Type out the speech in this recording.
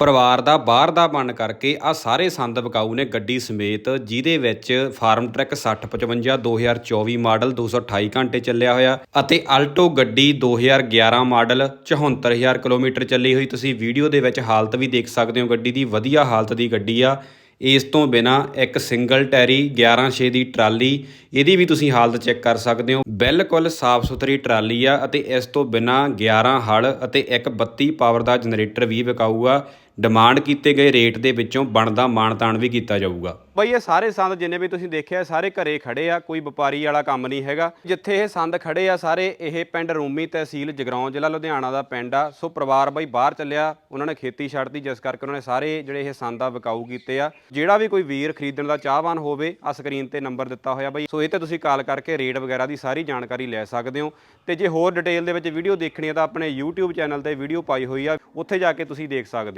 ਪਰਿਵਾਰ ਦਾ, ਬਾਹਰ ਦਾ ਬਣ ਕਰਕੇ ਆ ਸਾਰੇ ਸੰਦ ਵਿਕਾਊ ਨੇ ਗੱਡੀ ਸਮੇਤ, ਜਿਹਦੇ ਵਿੱਚ ਫਾਰਮ ਟਰੈਕ 6055 2024 ਮਾਡਲ 228 ਘੰਟੇ ਚੱਲਿਆ ਹੋਇਆ ਅਤੇ ਅਲਟੋ ਗੱਡੀ 2011 ਮਾਡਲ 74000 ਕਿਲੋਮੀਟਰ ਚੱਲੀ ਹੋਈ। ਤੁਸੀਂ ਵੀਡੀਓ ਦੇ ਵਿੱਚ ਹਾਲਤ ਵੀ ਦੇਖ ਸਕਦੇ ਹੋ, ਗੱਡੀ ਦੀ ਵਧੀਆ ਹਾਲਤ ਦੀ ਗੱਡੀ ਆ। ਇਸ ਤੋਂ ਬਿਨਾ ਇੱਕ ਸਿੰਗਲ ਟੈਰੀ 116 ਦੀ ਟਰਾਲੀ, ਇਹਦੀ ਵੀ ਤੁਸੀਂ ਹਾਲਤ ਚੈੱਕ ਕਰ ਸਕਦੇ ਹੋ। ਬਿਲਕੁਲ ਸਾਫ਼ ਸੁਥਰੀ ਟਰਾਲੀ ਆ ਅਤੇ ਇਸ ਤੋਂ ਬਿਨਾ 11 ਹਲ ਅਤੇ ਇੱਕ 32 ਪਾਵਰ ਦਾ ਜਨਰੇਟਰ ਵੀ ਵਿਕਾਊ ਆ। ਡਿਮਾਂਡ ਕੀਤੇ ਗਏ ਰੇਟ ਦੇ ਵਿੱਚੋਂ ਬਣਦਾ ਮਾਨਤਾਨ ਵੀ ਕੀਤਾ ਜਾਊਗਾ। ਬਈ ਇਹ ਸਾਰੇ ਸੰਦ ਜਿੰਨੇ ਵੀ ਤੁਸੀਂ ਦੇਖਿਆ ਸਾਰੇ ਘਰੇ ਖੜੇ ਆ, ਕੋਈ ਵਪਾਰੀ ਵਾਲਾ ਕੰਮ ਨਹੀਂ ਹੈਗਾ। ਜਿੱਥੇ ਇਹ ਸੰਦ ਖੜੇ ਆ, ਸਾਰੇ ਇਹ ਪਿੰਡ ਰੂਮੀ ਤਹਿਸੀਲ ਜਗਰਾਉਂ ਜ਼ਿਲ੍ਹਾ ਲੁਧਿਆਣਾ ਦਾ ਪਿੰਡ ਆ। ਸੋ ਪਰਿਵਾਰ ਬਈ ਬਾਹਰ ਚੱਲਿਆ, ਉਹਨਾਂ ਨੇ ਖੇਤੀ ਛੱਡਤੀ, ਜਿਸ ਕਰਕੇ ਉਹਨਾਂ ਨੇ ਸਾਰੇ ਜਿਹੜੇ ਇਹ ਸੰਦ ਆ ਵਿਕਾਊ ਕੀਤੇ ਆ। ਜਿਹੜਾ ਵੀ ਕੋਈ ਵੀਰ ਖਰੀਦਣ ਦਾ ਚਾਹਵਾਨ ਹੋਵੇ ਆ ਸਕਰੀਨ ਤੇ ਨੰਬਰ ਦਿੱਤਾ ਹੋਇਆ ਬਈ। ਸੋ ਇਹ ਤੇ ਤੁਸੀਂ ਕਾਲ ਕਰਕੇ ਰੇਟ ਵਗੈਰਾ ਦੀ ਸਾਰੀ ਜਾਣਕਾਰੀ ਲੈ ਸਕਦੇ ਹੋ। ਤੇ ਜੇ ਹੋਰ ਡਿਟੇਲ ਦੇ ਵਿੱਚ ਵੀਡੀਓ ਦੇਖਣੀ ਹੈ ਤਾਂ ਆਪਣੇ YouTube ਚੈਨਲ ਤੇ ਵੀਡੀਓ ਪਾਈ ਹੋਈ ਆ, ਉੱਥੇ ਜਾ ਕੇ ਤੁਸੀਂ ਦੇਖ ਸਕਦੇ ਹੋ।